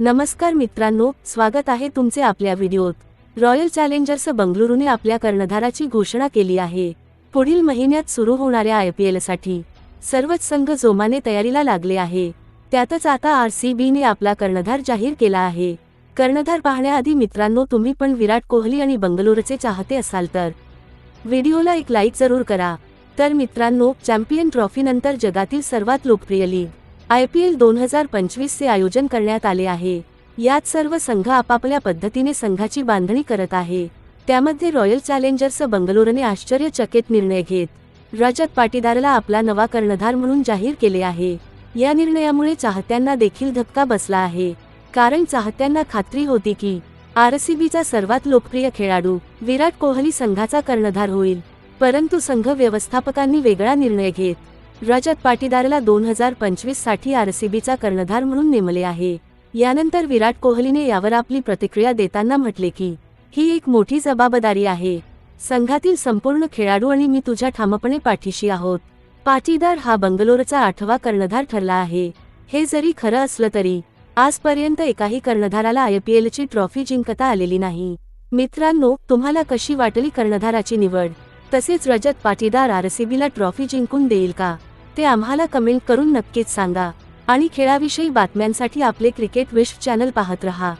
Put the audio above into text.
नमस्कार मित्रांनो स्वागत आहे तुमचे आपल्या व्हिडिओत. रॉयल चॅलेंजर्स बंगळुरूने आपल्या कर्णधाराची घोषणा केली आहे. पुढील महिन्यात सुरू होणाऱ्या आय पी एलसाठी सर्वच संघ जोमाने तयारीला लागले आहे. त्यातच आता आर सी बीने आपला कर्णधार जाहीर केला आहे. कर्णधार पाहण्याआधी मित्रांनो तुम्ही पण विराट कोहली आणि बंगलोरचे चाहते असाल तर व्हिडिओला एक लाईक जरूर करा. तर मित्रांनो चॅम्पियन ट्रॉफीनंतर जगातील सर्वात लोकप्रिय लीग आय पी एल दोन हजार पंचवीसचे आयोजन करण्यात आले आहे. यात सर्व संघ आपापल्या पद्धतीने संघाची बांधणी करत आहे. त्यामध्ये रॉयल चॅलेंजर्स बंगलोरने आश्चर्यचकित निर्णय घेत रजत पाटीदारला आपला नवा कर्णधार म्हणून जाहीर केले आहे. या निर्णयामुळे चाहत्यांना देखील धक्का बसला आहे. कारण चाहत्यांना खात्री होती की आरसीबीचा सर्वात लोकप्रिय खेळाडू विराट कोहली संघाचा कर्णधार होईल. परंतु संघ व्यवस्थापकांनी वेगळा निर्णय घेत रजत पाटीदारला दोन हजार पंचवीससाठी आरसीबीचा कर्णधार म्हणून नेमले आहे. यानंतर विराट कोहलीने यावर आपली प्रतिक्रिया देताना म्हटले की ही एक मोठी जबाबदारी आहे. संघातील संपूर्ण खेळाडू आणि मी तुझ्या ठामपणे पाठीशी आहोत. पाटीदार हा बंगलोरचा आठवा कर्णधार ठरला आहे. हे जरी खरं असलं तरी आजपर्यंत एकाही कर्णधाराला आयपीएलची ट्रॉफी जिंकता आलेली नाही. मित्रांनो तुम्हाला कशी वाटली कर्णधाराची निवड? तसेच रजत पाटीदार आरसीबीला ट्रॉफी जिंकून देईल का? ते आम्हाला कमेंट करून नक्कीच सांगा. आणि खेळाविषयी बातम्यांसाठी आपले क्रिकेट विश्व चॅनल पाहत रहा.